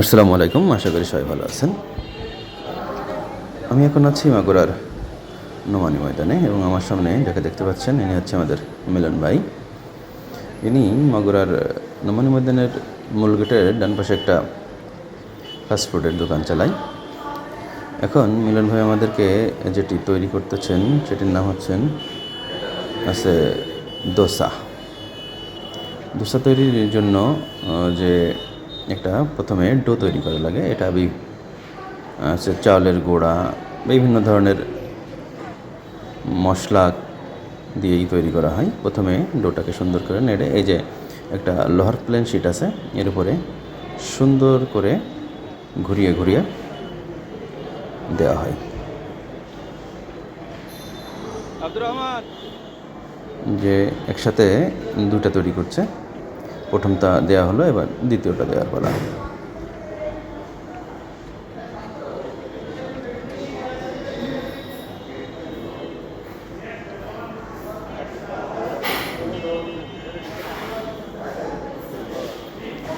আসসালামু আলাইকুম, আশা করি সবাই ভালো আছেন। আমি এখন আছি মাগুরার নোমানি ময়দানে এবং আমার সামনে যাকে দেখতে পাচ্ছেন, ইনি হচ্ছে আমাদের মিলন ভাই। ইনি মাগুরার নোমানি ময়দানের মূল গেটের ডান পাশে একটা ফাস্টফুডের দোকান চালায়। এখন মিলন ভাই আমাদেরকে যেটি তৈরি করতেছেন, সেটির নাম হচ্ছেন, আছে দোসা। দোসা তৈরির জন্য যে একটা প্রথমে ডো তৈরি করা লাগে। এটা আছে চাউলের গোড়া বিভিন্ন ধরনের মশলা দিয়েই তৈরি করা হয়। প্রথমে ডোটাকে সুন্দর করে নেড়ে এই যে একটা লোহার প্লেন শিট আছে এর উপরে সুন্দর করে ঘুরিয়ে ঘুরিয়ে দেওয়া হয়। যে একসাথে দুটা তৈরি করছে। প্রথমটা দেওয়া হলো, এবার দ্বিতীয়টা দেওয়ার পালা।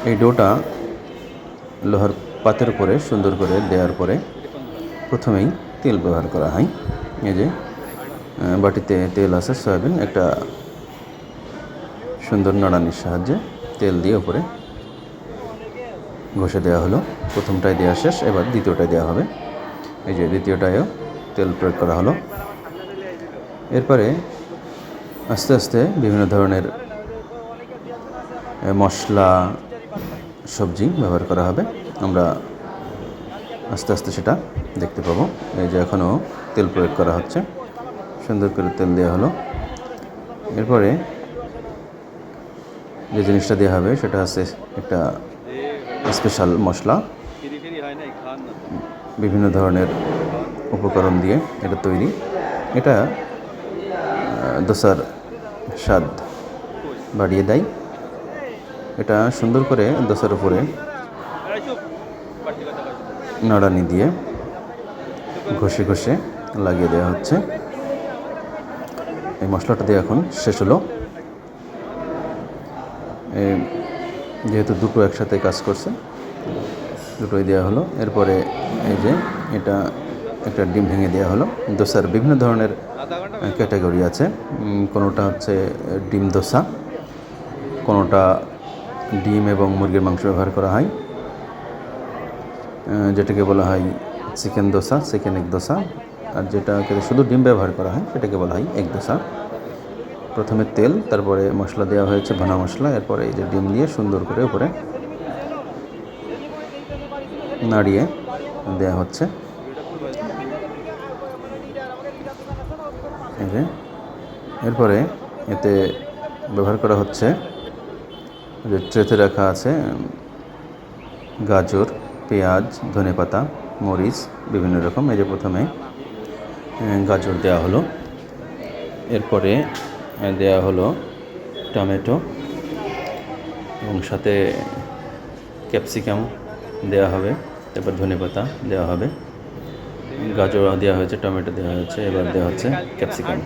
এই ডোটা লোহার পাতের উপরে সুন্দর করে দেওয়ার পরে প্রথমেই তেল ব্যবহার করা হয়। এই যে বাটিতে তেল আছে, সয়াবিন, একটা সুন্দর নাড়ানির সাহায্যে তেল দিয়ে উপরে ঘষে দেওয়া হলো। প্রথমটায় দেওয়া শেষ, এবার দ্বিতীয়টায় দেওয়া হবে। এই যে দ্বিতীয়টায়ও তেল প্রয়োগ করা হলো। এরপরে আস্তে আস্তে বিভিন্ন ধরনের মশলা, সবজি ব্যবহার করা হবে। আমরা আস্তে আস্তে সেটা দেখতে পাবো। এই যে এখনও তেল প্রয়োগ করা হচ্ছে। সুন্দর করে তেল দেওয়া হলো। এরপরে যে জিনিসটা দেওয়া হবে সেটা হচ্ছে একটা স্পেশাল মশলা। বিভিন্ন ধরনের উপকরণ দিয়ে এটা তৈরি। এটা দোসার স্বাদ বাড়িয়ে দেয়। এটা সুন্দর করে দোসার উপরে। নাড়ানি দিয়ে ঘষে ঘষে লাগিয়ে দেওয়া হচ্ছে। এই মশলাটা দিয়ে এখন শেষ হলো। যেহেতু দুটো একসাথে কাজ করছে, দুটোই দেওয়া হলো। এরপরে এই যে এটা একটা ডিম ভেঙে দেওয়া হলো। দোসার বিভিন্ন ধরনের ক্যাটাগরি আছে। কোনোটা হচ্ছে ডিম দোসা, কোনোটা ডিম এবং মুরগির মাংস ব্যবহার করা হয়। যেটাকে বলা হয় chicken dosa, chicken egg dosa. আর যেটাকে শুধু ডিম ব্যবহার করা হয়, সেটাকে বলা হয় এগ দোসা। প্রথমে তেল, তারপরে মশলা দেওয়া হয়েছে ভানা মশলা, এরপরে এই যে ডিম দিয়ে সুন্দর করে উপরে নাড়িয়ে দেওয়া হচ্ছে। এরপরে এতে ব্যবহার করা হচ্ছে যে ট্রেতে রাখা আছে, গাজর, পেঁয়াজ ধনেপাতা মরিচ, বিভিন্ন রকম। এই যে প্রথমে গাজর দেওয়া হলো। এরপরে দেওয়া হলো টমেটো এবং সাথে ক্যাপসিকাম দেওয়া হবে তারপর ধনেপাতা দেওয়া হবে, গাজর দেওয়া হয়েছে, টমেটো দেওয়া হয়েছে, এবার দেওয়া হচ্ছে ক্যাপসিকাম।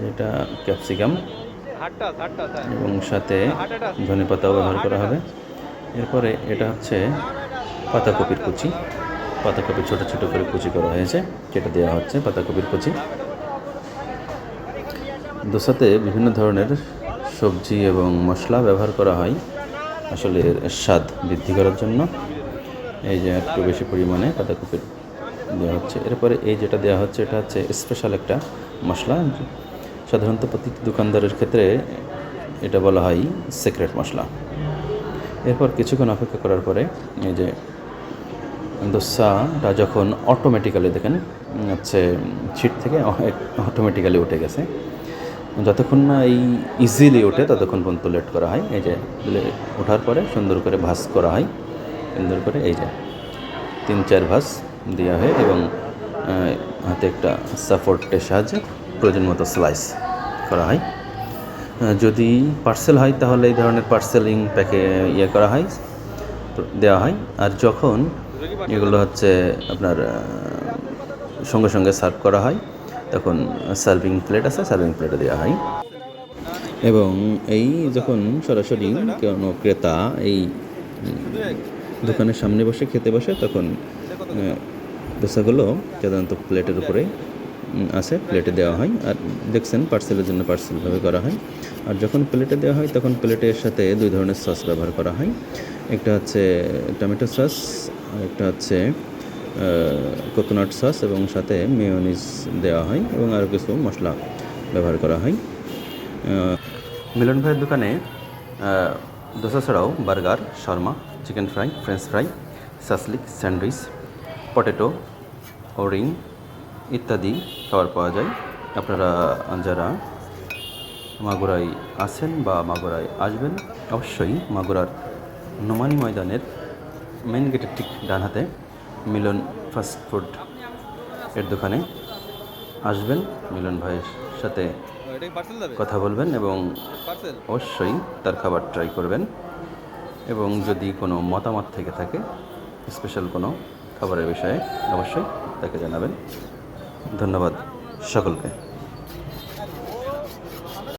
যেটা ক্যাপসিকাম এবং সাথে ধনে পাতাও ব্যবহার করা হবে। এরপরে এটা হচ্ছে পাতাকপির কুচি। পাতাকপি ছোটো ছোটো করে কুচি করা হয়েছে, যেটা দেওয়া হচ্ছে পাতাকপির কুচি। দোসাতে বিভিন্ন ধরনের সবজি এবং মশলা ব্যবহার করা হয়। আসলে স্বাদ বৃদ্ধি করার জন্য। এই যে একটু বেশি পরিমাণে পাতাকপির দেওয়া হচ্ছে। এরপরে এই যেটা দেওয়া হচ্ছে, এটা হচ্ছে স্পেশাল একটা মশলা। সাধারণত প্রতিটি দোকানদারের ক্ষেত্রে এটা বলা হয় সিক্রেট মশলা। এরপর কিছুক্ষণ অপেক্ষা করার পরে এই যে দোসাটা যখন অটোমেটিক্যালি দেখেন, হচ্ছে ছিট থেকে অটোমেটিক্যালি উঠে গেছে। যতক্ষণ না এই ইজিলি ওঠে, ততক্ষণ পর্যন্ত লেট করা হয়। এই যে ওঠার পরে সুন্দর করে ভাস করা হয়। সুন্দর করে এই যে, তিন চার ভাস দেওয়া হয় এবং হাতে একটা সাপোর্টের সাহায্যে প্রয়োজন মতো স্লাইস করা হয়। যদি পার্সেল হয়, তাহলে এই ধরনের পার্সেলিং প্যাকে ইয়ে করা হয় দেওয়া হয়। আর যখন এগুলো হচ্ছে আপনার সঙ্গে সঙ্গে সার্ভ করা হয় তখন সার্ভিং প্লেট আছে সার্ভিং প্লেটে দেওয়া হয়। এবং এই যখন সরাসরি কোনো ক্রেতা এই দোকানের সামনে বসে, খেতে বসে, তখন দোসাগুলো সাধারণত প্লেটের উপরে আছে প্লেটে দেওয়া হয়। আর দেখছেন পার্সেলের জন্য পার্সেলভাবে করা হয়। আর যখন প্লেটে দেওয়া হয়, তখন প্লেটের সাথে দুই ধরনের সস ব্যবহার করা হয়। একটা হচ্ছে টমেটো সস আর একটা হচ্ছে কোকোনাট সস এবং সাথে মেয়োনিজ দেওয়া হয় এবং আরও কিছু মশলা ব্যবহার করা হয়। মিলন ভাইয়ের দোকানে দোসা ছাড়াও বার্গার, শর্মা, চিকেন ফ্রাই, ফ্রেঞ্চ ফ্রাই, সাসলিক, স্যান্ডউইচ, পটেটো ওরিং ইত্যাদি খাবার পাওয়া যায়। আপনারা যারা মাগুরায় আছেন বা মাগুরায় আসবেন, অবশ্যই মাগুরার নোমানি ময়দানের মেন গেটের ঠিক ডান হাতে মিলন ফাস্ট ফুড এর দোকানে আসবেন, মিলন ভাইয়ের সাথে কথা বলবেন এবং অবশ্যই তার খাবার ট্রাই করবেন। এবং যদি কোনো মতামত থেকে থাকে স্পেশাল কোনো খাবারের বিষয়ে, অবশ্যই তাকে জানাবেন। ধন্যবাদ সকলকে।